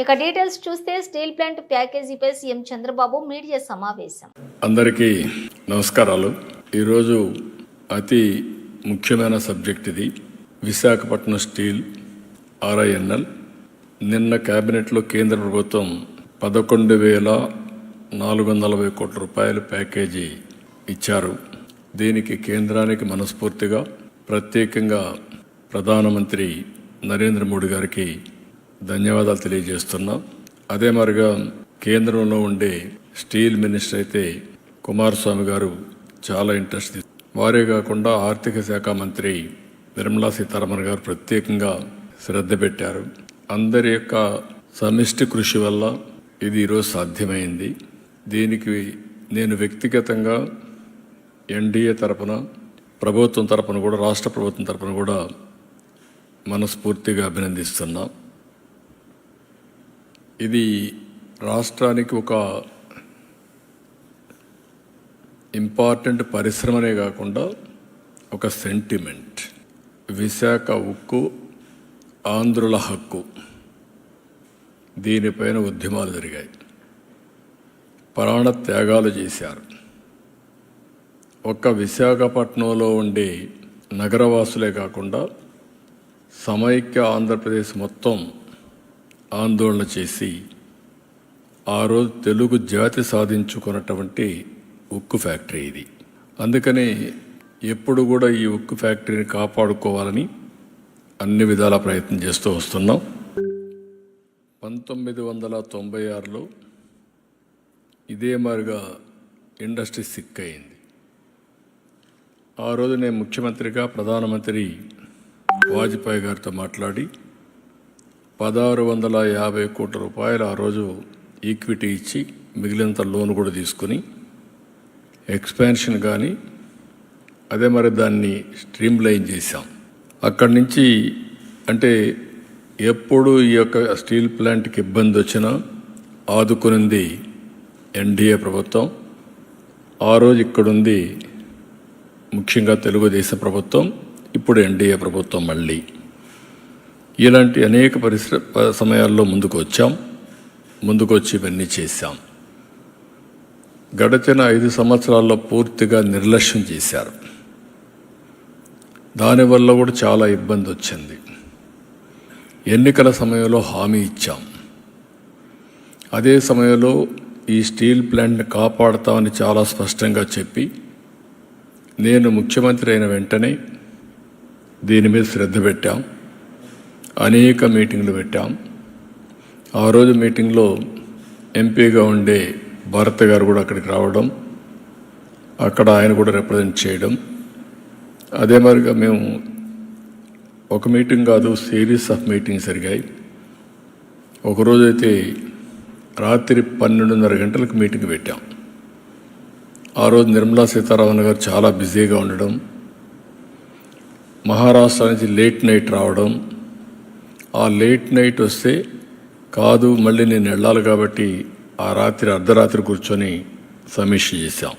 ఇక డీటెయిల్స్ చూస్తే steel plant ప్యాకేజీపై సీఎం చంద్రబాబు మీడియా సమావేశం. అందరికీ నమస్కారాలు. ఈరోజు అతి ముఖ్యమైన సబ్జెక్ట్ ఇది. Visakhapatnam steel RINL. నిన్న కేబినెట్లో కేంద్ర ప్రభుత్వం పదకొండు వేల నాలుగు వందల నలభై కోట్ల రూపాయల ప్యాకేజీ ఇచ్చారు. దీనికి కేంద్రానికి మనస్ఫూర్తిగా ప్రత్యేకంగా ప్రధానమంత్రి నరేంద్ర మోడీ గారికి ధన్యవాదాలు తెలియజేస్తున్నాం. అదే మరిగా కేంద్రంలో ఉండే స్టీల్ మినిస్టర్ అయితే కుమారస్వామి గారు చాలా ఇంట్రెస్ట్ వారే కాకుండా ఆర్థిక శాఖ మంత్రి నిర్మలా సీతారామన్ గారు ప్రత్యేకంగా శ్రద్ధ పెట్టారు. అందరి యొక్క సమిష్టి కృషి వల్ల ఇది ఈరోజు సాధ్యమైంది. దీనికి నేను వ్యక్తిగతంగా ఎన్డీఏ తరపున ప్రభుత్వం తరపున కూడా రాష్ట్ర ప్రభుత్వం తరపున కూడా మనస్ఫూర్తిగా అభినందిస్తున్నాం. ఇది రాష్ట్రానికి ఒక ఇంపార్టెంట్ పరిశ్రమనే కాకుండా ఒక సెంటిమెంట్. విశాఖ ఉక్కు ఆంధ్రుల హక్కు. దీనిపైన ఉద్యమాలు జరిగాయి. ప్రాణ త్యాగాలు చేశారు. ఒక్క విశాఖపట్నంలో ఉండే నగరవాసులే కాకుండా సమైక్య ఆంధ్రప్రదేశ్ మొత్తం ఆందోళన చేసి ఆ రోజు తెలుగు జాతి సాధించుకున్నటువంటి ఉక్కు ఫ్యాక్టరీ ఇది. అందుకనే ఎప్పుడు కూడా ఈ ఉక్కు ఫ్యాక్టరీని కాపాడుకోవాలని అన్ని విధాల ప్రయత్నం చేస్తూ వస్తున్నాం. పంతొమ్మిది వందల తొంభై ఆరులో ఇదే మారిగా ఇండస్ట్రీ సిక్ అయింది. ఆ రోజు నేను ముఖ్యమంత్రిగా ప్రధానమంత్రి వాజ్పేయి గారితో మాట్లాడి పదహారు వందల యాభై కోట్ల రూపాయలు ఆ రోజు ఈక్విటీ ఇచ్చి మిగిలినంత లోన్ కూడా తీసుకుని ఎక్స్పాన్షన్ కానీ అదే మరి దాన్ని స్ట్రీమ్ లైన్ చేశాం. అక్కడి నుంచి అంటే ఎప్పుడు ఈ యొక్క స్టీల్ ప్లాంట్కి ఇబ్బంది వచ్చినా ఆదుకునింది ఎన్డీఏ ప్రభుత్వం. ఆ రోజు ఇక్కడుంది ముఖ్యంగా తెలుగుదేశం ప్రభుత్వం ఇప్పుడు ఎన్డీఏ ప్రభుత్వం మళ్ళీ. ఇలాంటి అనేక పరిశ్ర ప- సమయాల్లో ముందుకు వచ్చాం ముందుకొచ్చి. ఇవన్నీ చేశాం. గడచిన ఐదు సంవత్సరాల్లో పూర్తిగా నిర్లక్ష్యం చేశారు. దానివల్ల కూడా చాలా ఇబ్బంది వచ్చింది ఎన్నికల సమయంలో హామీ ఇచ్చాం. అదే సమయంలో ఈ స్టీల్ ప్లాంట్ని కాపాడతామని చాలా స్పష్టంగా చెప్పి నేను ముఖ్యమంత్రి అయిన వెంటనే దీని మీద శ్రద్ధ పెట్టాం. అనేక మీటింగ్లు పెట్టాం. ఆ రోజు మీటింగ్లో ఎంపీగా ఉండే భరత్ గారు కూడా అక్కడికి రావడం అక్కడ ఆయన కూడా రిప్రజెంట్ చేయడం. అదే మరిగా మేము ఒక మీటింగ్ కాదు సిరీస్ ఆఫ్ మీటింగ్స్ జరిగాయి. ఒకరోజైతే రాత్రి పన్నెండున్నర గంటలకు మీటింగ్ పెట్టాం. ఆ రోజు నిర్మలా సీతారామన్ గారు చాలా బిజీగా ఉండడం మహారాష్ట్ర నుంచి లేట్ నైట్ రావడం ఆ లేట్ నైట్ వస్తే కాదు మళ్ళీ నేను వెళ్ళాలి కాబట్టి ఆ రాత్రి అర్ధరాత్రి కూర్చొని సమీక్ష చేశాం.